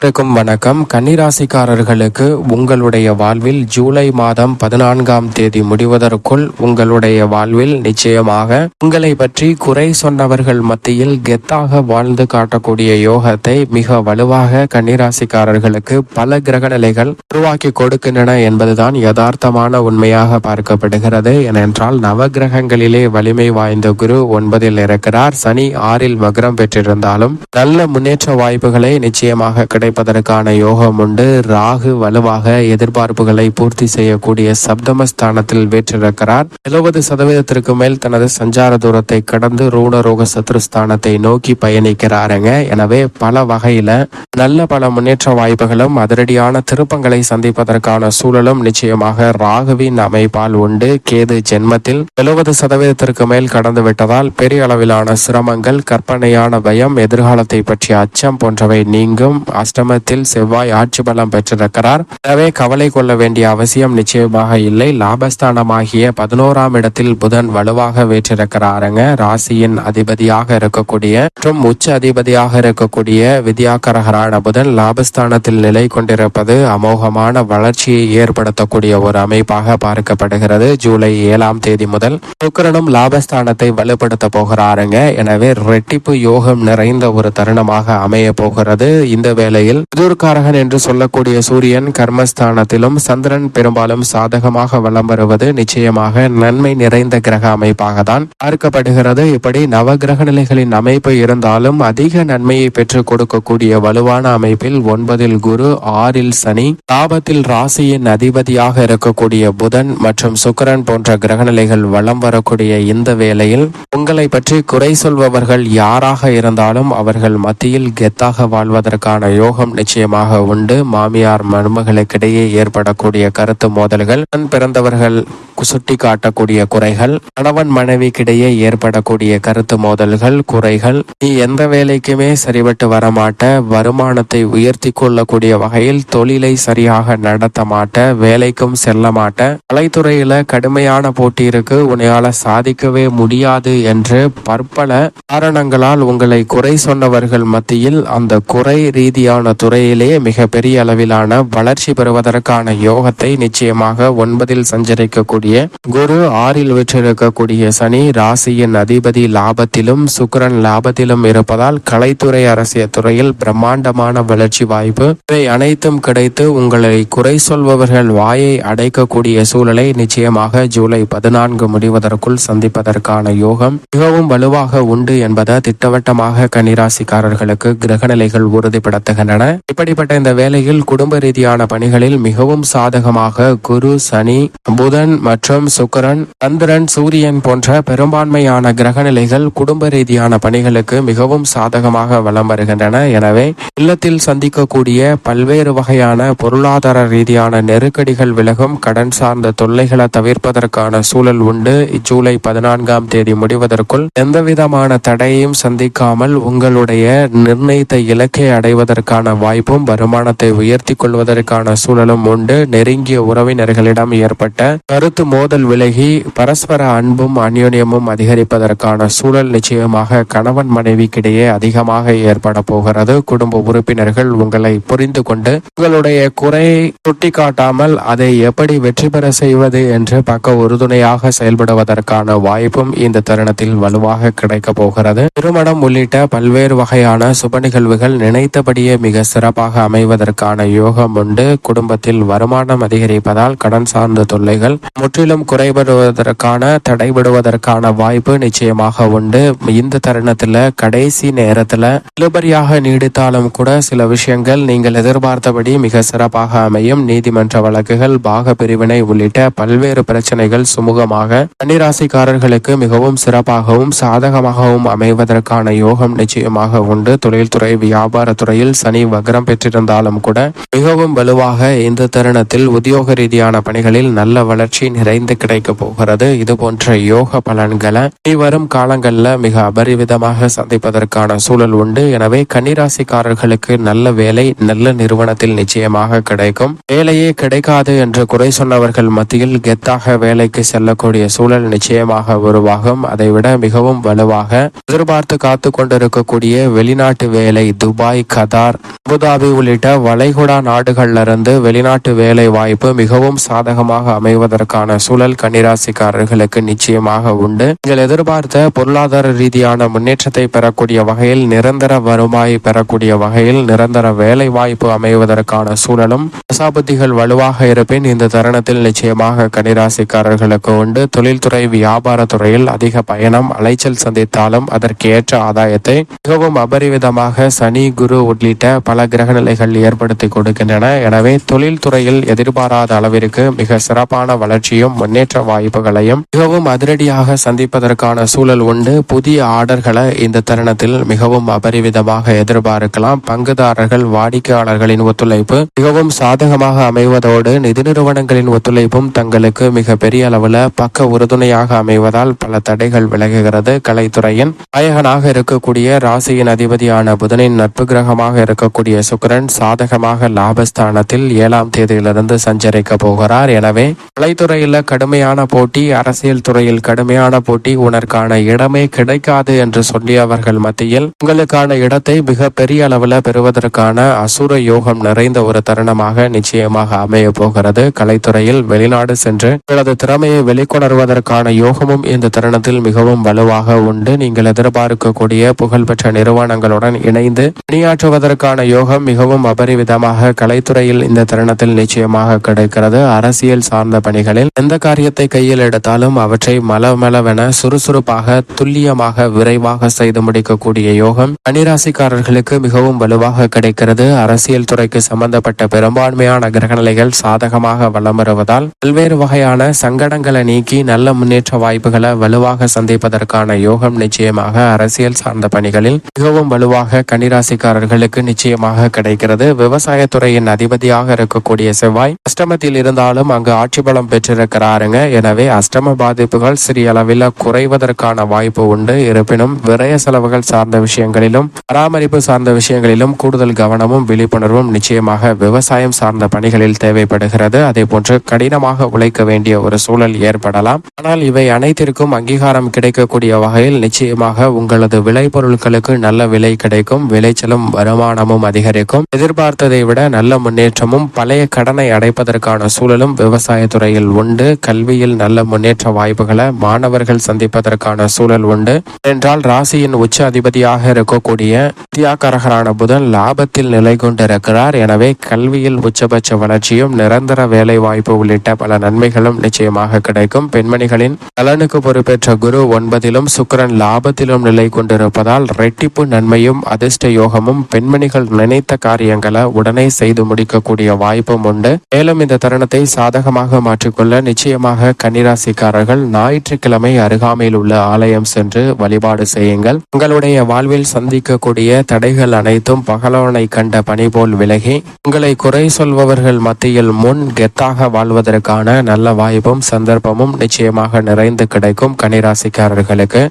அனைவருக்கும் வணக்கம். கன்னிராசிக்காரர்களுக்கு உங்களுடைய வாழ்வில் ஜூலை மாதம் பதினான்காம் தேதி முடிவதற்குள் உங்களுடைய வாழ்வில் நிச்சயமாக உங்களை பற்றி குறை சொன்னவர்கள் மத்தியில் கெத்தாக வாழ்ந்து காட்டக்கூடிய யோகத்தை மிக வலுவாக கன்னிராசிக்காரர்களுக்கு பல கிரக நிலைகள் உருவாக்கி கொடுக்கின்றன என்பதுதான் யதார்த்தமான உண்மையாக பார்க்கப்படுகிறது. ஏனென்றால் நவகிரகங்களிலே வலிமை வாய்ந்த குரு ஒன்பதில் இருக்கிறார். சனி ஆறில் வக்ரம் பெற்றிருந்தாலும் நல்ல முன்னேற்ற வாய்ப்புகளை நிச்சயமாக கிடைப்பதற்கான யோகம் உண்டு. ராகு வலுவாக எதிர்பார்ப்புகளை பூர்த்தி செய்யக்கூடிய சப்தமஸ்தானத்தில் வேற்றிருக்கிறார். எழுபது சதவீதத்திற்கு மேல் தனது சஞ்சார தூரத்தை கடந்து ரூணரோக சத்ருஸ்தானத்தை நோக்கி பயணிக்கிறாருங்க. எனவே பல வகையில நல்ல பல முன்னேற்ற வாய்ப்புகளும் அதிரடியான திருப்பங்களை சந்திப்பதற்கான சூழலும் நிச்சயமாக ராகுவின் அமைப்பால் உண்டு. கேது ஜென்மத்தில் எழுபது சதவீதத்திற்கு மேல் கடந்து விட்டதால் பெரிய அளவிலான சிரமங்கள் கற்பனையான பயம் எதிர்காலத்தை பற்றிய அச்சம் போன்றவை நீங்கும். அஷ்டமத்தில் செவ்வாய் ஆட்சி பலம் பெற்றிருக்கிறார். எனவே கவலை கொள்ள வேண்டிய அவசியம் நிச்சயமாக இல்லை. லாபஸ்தானமாகிய பதினோராம் இடத்தில் புதன் வலுவாக வீற்றிருக்கிறாருங்க. ராசியின் அதிபதியாக இருக்கக்கூடிய மற்றும் உச்ச அதிபதியாக இருக்கக்கூடிய வித்யாகரகரான புதன் லாபஸ்தானத்தில் நிலை கொண்டிருப்பது அமோகமான வளர்ச்சியை ஏற்படுத்தக்கூடிய ஒரு அமைப்பாக பார்க்கப்படுகிறது. ஜூலை ஏழாம் தேதி முதல் சுக்கரனும் லாபஸ்தானத்தை வலுப்படுத்த போகிறாருங்க. எனவே ரெட்டிப்பு யோகம் நிறைந்த ஒரு தருணமாக அமைய போகிறது. இந்த நிலையில் எதிர்காரகன் என்று சொல்லக்கூடிய சூரியன் கர்மஸ்தானத்திலும் சந்திரன் பெரும்பாலும் சாதகமாக வலம் வருவது நிச்சயமாக நன்மை நிறைந்த கிரக அமைப்பாக தான் பார்க்கப்படுகிறது. இப்படி நவகிரக நிலைகளின் அமைப்பு இருந்தாலும் அதிக நன்மையை பெற்றுக் கொடுக்கக்கூடிய வலுவான அமைப்பில் ஒன்பதில் குரு ஆறில் சனி லாபத்தில் ராசியின் அதிபதியாக இருக்கக்கூடிய புதன் மற்றும் சுக்கரன் போன்ற கிரகநிலைகள் வலம் வரக்கூடிய இந்த வேளையில் உங்களை பற்றி குறை சொல்பவர்கள் யாராக இருந்தாலும் அவர்கள் மத்தியில் கெத்தாக வாழ்வதற்கான யோகம் நிச்சயமாக உண்டு. மாமியார் மருமகளுக்கிடையே ஏற்படக்கூடிய கருத்து மோதல்கள். பிறந்தவர்கள் சுட்டி காட்டக்கூடிய குறைகள் கணவன் மனைவிக்கிடையே ஏற்படக்கூடிய கருத்து மோதல்கள் குறைகள். நீ எந்த வேலைக்குமே சரிபட்டு வரமாட்ட வருமானத்தை உயர்த்தி கொள்ளக்கூடிய வகையில் தொழிலை சரியாக நடத்த மாட்ட வேலைக்கும் செல்ல மாட்ட. கலைத்துறையில கடுமையான போட்டி இருக்கு உன்னையால சாதிக்கவே முடியாது என்று பற்பல காரணங்களால் உங்களை குறை சொன்னவர்கள் மத்தியில் அந்த குறை ரீதியான துறையிலே மிக பெரிய அளவிலான வளர்ச்சி பெறுவதற்கான யோகத்தை நிச்சயமாக ஒன்பதில் சஞ்சரிக்கக்கூடிய குரு ஆறில் வீற்றிருக்கக்கூடிய சனி ராசியின் அதிபதி லாபத்திலும் சுக்கரன் லாபத்திலும் இருப்பதால் கலைத்துறை அரசியல் துறையில் பிரம்மாண்டமான வளர்ச்சி வாய்ப்பு. இவை அனைத்தும் கிடைத்து உங்களை குறை சொல்பவர்கள் வாயை அடைக்கக்கூடிய சூழலை நிச்சயமாக ஜூலை பதினான்கு முடிவதற்குள் சந்திப்பதற்கான யோகம் மிகவும் வலுவாக உண்டு என்பதை திட்டவட்டமாக கன்னிராசிக்காரர்களுக்கு கிரகநிலைகள் உறுதிப்படுத்துகின்றன. இப்படிப்பட்ட இந்த வேளையில் குடும்ப ரீதியான பணிகளில் மிகவும் சாதகமாக குரு சனி புதன் மற்றும் சுக்கரன் சந்திரன் சூரியன் போன்ற பெரும்பான்மையான கிரகநிலைகள் குடும்ப ரீதியான பணிகளுக்கு மிகவும் சாதகமாக வலம் வருகின்றன. எனவே இல்லத்தில் சந்திக்கக்கூடிய பல்வேறு வகையான பொருளாதார ரீதியான நெருக்கடிகள் விலகும் கடன் சார்ந்த தொல்லைகளை தவிர்ப்பதற்கான சூழல் உண்டு. இச்சூலை பதினான்காம் தேதி முடிவதற்குள் எந்தவிதமான தடையையும் சந்திக்காமல் உங்களுடைய நிர்ணயித்த இலக்கை அடைவதற்கான வாய்ப்பும் வருமானத்தை உயர்த்தி கொள்வதற்கான சூழலும் உண்டு. நெருங்கிய உறவினர்களிடம் ஏற்பட்ட கருத்து மோதல் விலகி பரஸ்பர அன்பும் அந்யோன்யமும் அதிகரிப்பதற்கான சூழல் நிச்சயமாக கணவன் மனைவிக்கிடையே அதிகமாக ஏற்பட போகிறது. குடும்ப உறுப்பினர்கள் உங்களை புரிந்து கொண்டு உங்களுடைய குறையை சுட்டிக்காட்டாமல் அதை எப்படி வெற்றி பெற செய்வது என்று பக்க உறுதுணையாக செயல்படுவதற்கான வாய்ப்பும் இந்த தருணத்தில் வலுவாக கிடைக்க போகிறது. திருமணம் உள்ளிட்ட பல்வேறு வகையான சுப நிகழ்வுகள் நினைத்தபடியே மிக சிறப்பாக அமைவதற்கான யோகம் உண்டு. குடும்பத்தில் வருமானம் அதிகரிப்பதால் கடன் சார்ந்த தொல்லைகள் முற்றிலும் குறைபடுவதற்கான தடைபடுவதற்கான வாய்ப்பு நிச்சயமாக உண்டு. இந்த தருணத்துல கடைசி நேரத்துல இழுபறியாக நீடித்தாலும் கூட சில விஷயங்கள் நீங்கள் எதிர்பார்த்தபடி மிக சிறப்பாக அமையும். நீதிமன்ற வழக்குகள் பாக பிரிவினை உள்ளிட்ட பல்வேறு பிரச்சனைகள் சுமூகமாக கன்னிராசிக்காரர்களுக்கு மிகவும் சிறப்பாகவும் சாதகமாகவும் அமைவதற்கான யோகம் நிச்சயமாக உண்டு. தொழில்துறை வியாபாரத்துறையில் சனி வக்ரம் பெற்றிருந்தாலும் கூட மிகவும் வலுவாக இந்த தருணத்தில் உத்தியோக ரீதியான பணிகளில் நல்ல வளர்ச்சி நிறைந்து கிடைக்க போகிறது. இது போன்ற யோக பலன்களை வரும் மிக அபரிவிதமாக சந்திப்பதற்கான சூழல் உண்டு. எனவே கன்னிராசிக்காரர்களுக்கு நல்ல வேலை நல்ல நிறுவனத்தில் நிச்சயமாக கிடைக்கும். வேலையே கிடைக்காது என்று குறை சொன்னவர்கள் மத்தியில் கெத்தாக வேலைக்கு செல்லக்கூடிய சூழல் நிச்சயமாக உருவாகும். அதைவிட மிகவும் வலுவாக எதிர்பார்த்து காத்து கொண்டிருக்கக்கூடிய வெளிநாட்டு வேலை துபாய் கதார் அபுதாபி உள்ளிட்ட வளைகுடா நாடுகள்ல இருந்து வெளிநாட்டு வேலை வாய்ப்பு மிகவும் சாதகமாக அமைவதற்கான சூழல் கன்னிராசிக்காரர்களுக்கு நிச்சயமாக உண்டு. நீங்கள் எதிர்பார்த்த பொருளாதார ரீதியான முன்னேற்றத்தை பெறக்கூடிய வகையில் நிரந்தர வருவாய் பெறக்கூடிய வகையில் நிரந்தர வேலை வாய்ப்பு அமைவதற்கான சூழலும் தசாபதிகள் வலுவாக இருப்பின் இந்த தருணத்தில் நிச்சயமாக கன்னிராசிக்காரர்களுக்கு உண்டு. தொழில்துறை வியாபார துறையில் அதிக பயணம் அலைச்சல் சந்தித்தாலும் அதற்கு ஏற்ற ஆதாயத்தை மிகவும் அபரிவிதமாக சனி குரு உள்ளிட்ட பல கிரக நிலைகள் ஏற்படுத்தி கொடுக்கின்றன. எனவே தொழில்துறையில் எதிர்பாராத அளவிற்கு மிக சிறப்பான வளர்ச்சி வளர்ச்சியும் முன்னேற்ற வாய்ப்புகளையும் மிகவும் அதிரடியாக சந்திப்பதற்கான சூழல் உண்டு. புதிய ஆர்டர்களை இந்த தருணத்தில் மிகவும் அபரிவிதமாக எதிர்பார்க்கலாம். பங்குதாரர்கள் வாடிக்கையாளர்களின் ஒத்துழைப்பு மிகவும் சாதகமாக அமைவதோடு நிதி நிறுவனங்களின் ஒத்துழைப்பும் தங்களுக்கு மிக பெரிய அளவுல பக்க உறுதுணையாக அமைவதால் பல தடைகள் விலகுகிறது. கலைத்துறையின் நாயகனாக இருக்கக்கூடிய ராசியின் அதிபதியான புதனின் நட்பு கிரகமாக இருக்கக்கூடிய சுக்கரன் சாதகமாக லாபஸ்தானத்தில் ஏழாம் தேதியிலிருந்து சஞ்சரிக்க போகிறார். எனவே கலைத்துறையில் கடுமையான போட்டி அரசியல் துறையில் கடுமையான போட்டி உனக்கான இடமே கிடைக்காது என்று சொல்லியவர்கள் மத்தியில் உங்களுக்கான இடத்தை மிக பெரிய அளவில் பெறுவதற்கான அசுர யோகம் நிறைந்த ஒரு தருணமாக நிச்சயமாக அமைய போகிறது. கலைத்துறையில் வெளிநாடு சென்று உங்களது திறமையை வெளிக்கொணர்வதற்கான யோகமும் இந்த தருணத்தில் மிகவும் வலுவாக உண்டு. நீங்கள் எதிர்பார்க்கக்கூடிய புகழ்பெற்ற நிறுவனங்களுடன் இணைந்து பணியாற்றுவதற்கான யோகம் மிகவும் அபரிவிதமாக கலைத்துறையில் இந்த தருணத்தில் நிச்சயமாக கிடைக்கிறது. அரசியல் சார்ந்த பணிகளில் எந்த காரியத்தை கையில் எடுத்தாலும் அவற்றை மலமளவென சுறுசுறுப்பாக துல்லியமாக விரைவாக செய்து முடிக்கக்கூடிய யோகம் அனிராசிக்காரர்களுக்கு மிகவும் வலுவாக கிடைக்கிறது. அரசியல் துறைக்கு சம்பந்தப்பட்ட பெரும்பான்மையான கிரகநிலைகள் சாதகமாக வளம் வருவதால் பல்வேறு வகையான சங்கடங்களை நீக்கி நல்ல முன்னேற்ற வாய்ப்புகளை வலுவாக சந்திப்பதற்கான யோகம் நிச்சயமாக அரசியல் சார்ந்த பணிகளில் மிகவும் வலுவாக கன்னிராசிக்காரர்களுக்கு நிச்சயமாக கிடைக்கிறது. விவசாயத்துறையின் அதிபதியாக இருக்கக்கூடிய செவ்வாய் அஷ்டமத்தில் இருந்தாலும் அங்கு ஆட்சி பலம் இருக்கிறாருங்க எனவே அஷ்டம பாதிப்புகள் சிறிய அளவில் குறைவதற்கான வாய்ப்பு உண்டு. இருப்பினும் விரய செலவுகள் சார்ந்த விஷயங்களிலும் பராமரிப்பு சார்ந்த விஷயங்களிலும் கூடுதல் கவனமும் விழிப்புணர்வும் நிச்சயமாக விவசாயம் சார்ந்த பணிகளில் தேவைப்படுகிறது. அதே போன்று கடினமாக உழைக்க வேண்டிய ஒரு சூழல் ஏற்படலாம். ஆனால் இவை அனைத்திற்கும் அங்கீகாரம் கிடைக்கக்கூடிய வகையில் நிச்சயமாக உங்களது விளைபொருட்களுக்கு நல்ல விலை கிடைக்கும். விளைச்சலும் வருமானமும் அதிகரிக்கும். எதிர்பார்த்ததை விட நல்ல முன்னேற்றமும் பழைய கடனை அடைப்பதற்கான சூழலும் விவசாயத்துறையில் உண்டு. கல்வியில் நல்ல முன்னேற்ற வாய்ப்புகளை மாணவர்கள் சந்திப்பதற்கான சூழல் உண்டு. என்றால் ராசியின் உச்ச அதிபதியாக இருக்கக்கூடிய தியாகரகரான புதன் லாபத்தில் நிலை கொண்டிருக்கிறார். எனவே கல்வியில் உச்சபட்ச வளர்ச்சியும் நிரந்தர வேலை வாய்ப்பு உள்ளிட்ட பல நன்மைகளும் நிச்சயமாக கிடைக்கும். பெண்மணிகளின் நலனுக்கு பொறுப்பேற்ற குரு ஒன்பதிலும் சுக்கிரன் லாபத்திலும் நிலை கொண்டிருப்பதால் ரெட்டிப்பு நன்மையும் அதிர்ஷ்ட யோகமும் பெண்மணிகள் நினைத்த காரியங்களை உடனே செய்து முடிக்கக்கூடிய வாய்ப்பும் உண்டு. மேலும் இந்த தருணத்தை சாதகமாக மாற்றிக்கொள்ள நிச்சயமாக கன்னிராசிக்காரர்கள் ஞாயிற்றுக்கிழமை அருகாமையில் உள்ள ஆலயம் சென்று வழிபாடு செய்யுங்கள். உங்களுடைய வாழ்வில் சந்திக்கக்கூடிய தடைகள் அனைத்தும் பகலவனை கண்ட பணி போல் விலகி உங்களை குறை சொல்பவர்கள் மத்தியில் முன் கெத்தாக வாழ்வதற்கான நல்ல வாய்ப்பும் சந்தர்ப்பமும் நிச்சயமாக நிறைந்து கிடைக்கும் கன்னிராசிக்காரர்களுக்கு.